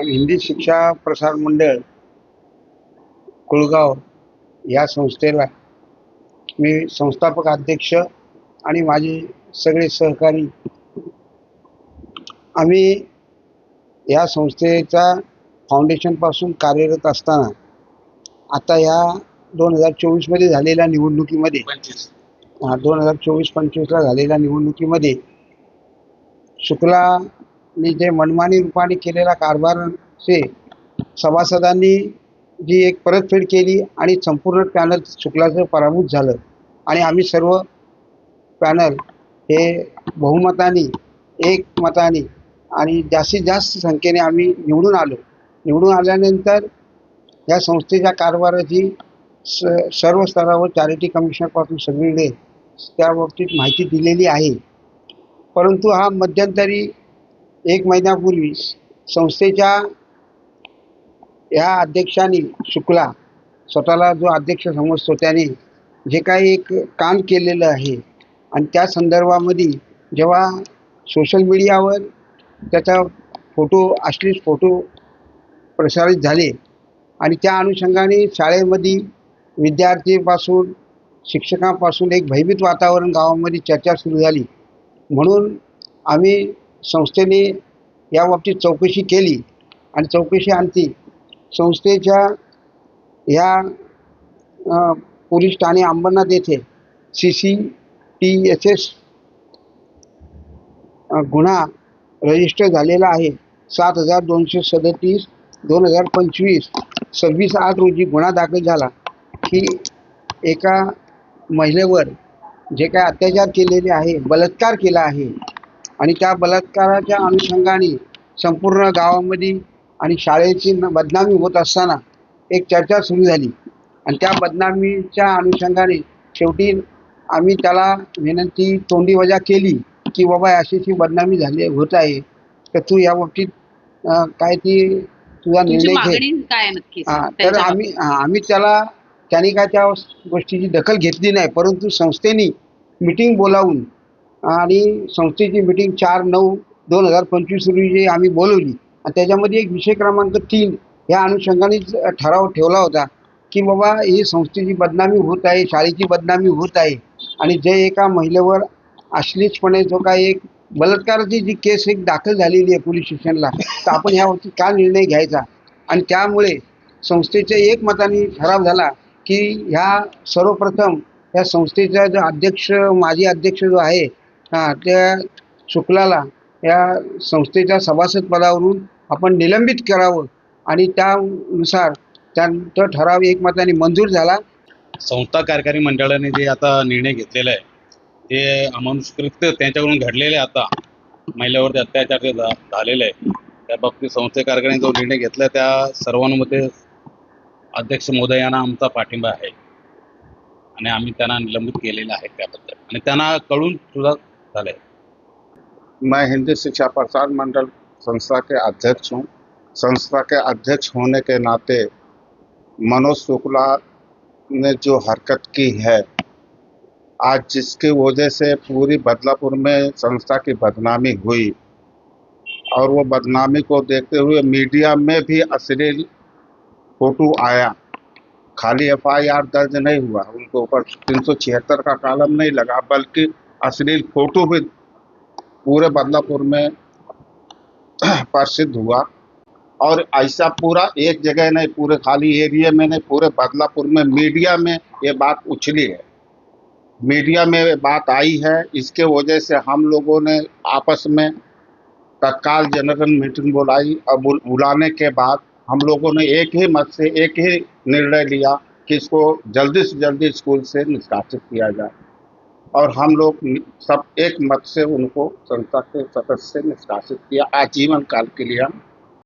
आणि हिंदी शिक्षा प्रसार मंडळ कुळगाव या संस्थेला मी संस्थापक अध्यक्ष आणि माझे सगळे सहकारी. आम्ही या संस्थेचा फाउंडेशनपासून कार्यरत असताना आता या दोन हजार चोवीसमध्ये झालेल्या निवडणुकीमध्ये दोन हजार चोवीस पंचवीसला झालेल्या निवडणुकीमध्ये शुक्ला शुक्लाने जे मनमानी रूपाने केलेला कारभार से सभासदांनी जी एक परतफेड केली आणि संपूर्ण पॅनल शुक्लाचं पराभूत झालं. आणि आम्ही सर्व पॅनल हे बहुमताने एक मताने आणि जास्तीत जास्त संख्येने आम्ही निवडून आलो. निवडून आल्यानंतर या संस्थेच्या कारभाराची स सर्व स्तरावर चॅरिटी कमिशनरपासून सगळीकडे त्या बाबतीत माहिती दिलेली आहे. परंतु हा मध्यंतरी एक महिन्यापूर्वी संस्थेच्या या अध्यक्षांनी शुक्ला स्वतःला जो अध्यक्ष समजतो त्याने जे काही एक काम केलेलं आहे आणि त्या संदर्भामध्ये जेव्हा सोशल मीडियावर त्याचा फोटो अश्लील फोटो प्रसारित झाले आणि त्या अनुषंगाने शाळेमध्ये विद्यार्थीपासून शिक्षकांपासून एक भयभीत वातावरण गावामध्ये चर्चा सुरू झाली. म्हणून आम्ही संस्थेने या बाबतीत चौकशी केली आणि चौकशी आणती. संस्थेच्या ह्या पोलीस ठाणे अंबरनाथ येथे C C T S S गुन्हा रजिस्टर झालेला आहे. सात हजार दोनशे सदतीस दोन हजार पंचवीस सव्वीस आठ रोजी गुन्हा दाखल झाला. की एका महिलेवर जे काय अत्याचार केलेले आहे बलात्कार केला आहे आणि त्या बलात्काराच्या अनुषंगाने संपूर्ण गावामध्ये आणि शाळेची बदनामी होत असताना एक चर्चा सुरू झाली. आणि त्या बदनामीच्या अनुषंगाने शेवटी आम्ही त्याला विनंती तोंडी वजा केली की बाबा अशी अशी बदनामी झाली होत आहे. तर तू या बाबतीत काय ती तुझा निर्णय घे. तर आम्ही आम्ही त्याला त्याने काय त्या गोष्टीची दखल घेतली नाही परंतु संस्थेने मिटिंग बोलावून आणि संस्थेची मिटिंग चार नऊ दोन हजार पंचवीस रोजी आम्ही बोलवली. आणि त्याच्यामध्ये एक विषय क्रमांक तीन या अनुषंगाने ठराव ठेवला होता की बाबा ही संस्थेची बदनामी होत आहे शाळेची बदनामी होत आहे. आणि जे एका महिलेवर अश्लीलपणे जो काही एक बलात्काराची जी केस एक दाखल झालेली आहे पोलीस स्टेशनला तर आपण यावरती का निर्णय घ्यायचा? आणि त्यामुळे संस्थेच्या एक मताने ठराव झाला की ह्या सर्वप्रथम या संस्थेचा जो अध्यक्ष माजी अध्यक्ष जो आहे हा, त्या शुक्लाला या संस्थेच्या सभासद पदावरून आपण निलंबित करावं आणि त्यानुसार त्यांचा ठराव एकमताने मंजूर झाला. संस्था कार्यकारी मंडळाने जे आता निर्णय घेतलेला आहे ते अमानुषकृत्य त्यांच्याकडून घडलेले आहे आता महिलावरती अत्याचार जे झालेले आहे त्या बाबतीत संस्थे कार्यकारिणी जो निर्णय घेतला त्या सर्वांमध्ये अध्यक्ष महोदयांना आमचा पाठिंबा आहे. आणि आम्ही त्यांना निलंबित केलेलं आहे त्याबद्दल. आणि त्यांना कळून सुद्धा झालंय मैं हिंदी शिक्षा प्रसार मंडल संस्था के अध्यक्ष हूँ। संस्था के अध्यक्ष होने के नाते मनोज शुक्ला ने जो हरकत की है, आज जिसकी वजह से पूरी बदलापुर में संस्था की बदनामी हुई और वो बदनामी को देखते हुए मीडिया में भी अश्लील फ़ोटो आया। खाली एफआईआर दर्ज नहीं हुआ, उनके ऊपर तीन सौ छिहत्तर का कालम नहीं लगा, बल्कि अश्लील फ़ोटो भी पूरे बदलापुर में प्रसिद्ध हुआ। और ऐसा पूरा एक जगह नहीं, पूरे खाली एरिया में नहीं, पूरे बदलापुर में मीडिया में ये बात उछली है। मीडिया में बात आई है, इसके वजह से हम लोगों ने आपस में तत्काल जनरल मीटिंग बुलाई। और बुलाने के बाद हम लोगों ने एक ही मत से एक ही निर्णय लिया कि इसको जल्दी से जल्दी स्कूल से निष्कासित किया जाए। और हम लोग सब एक मत से उनको संस्था के सदस्य से निष्कासित किया। आजीवन काल के लिए हम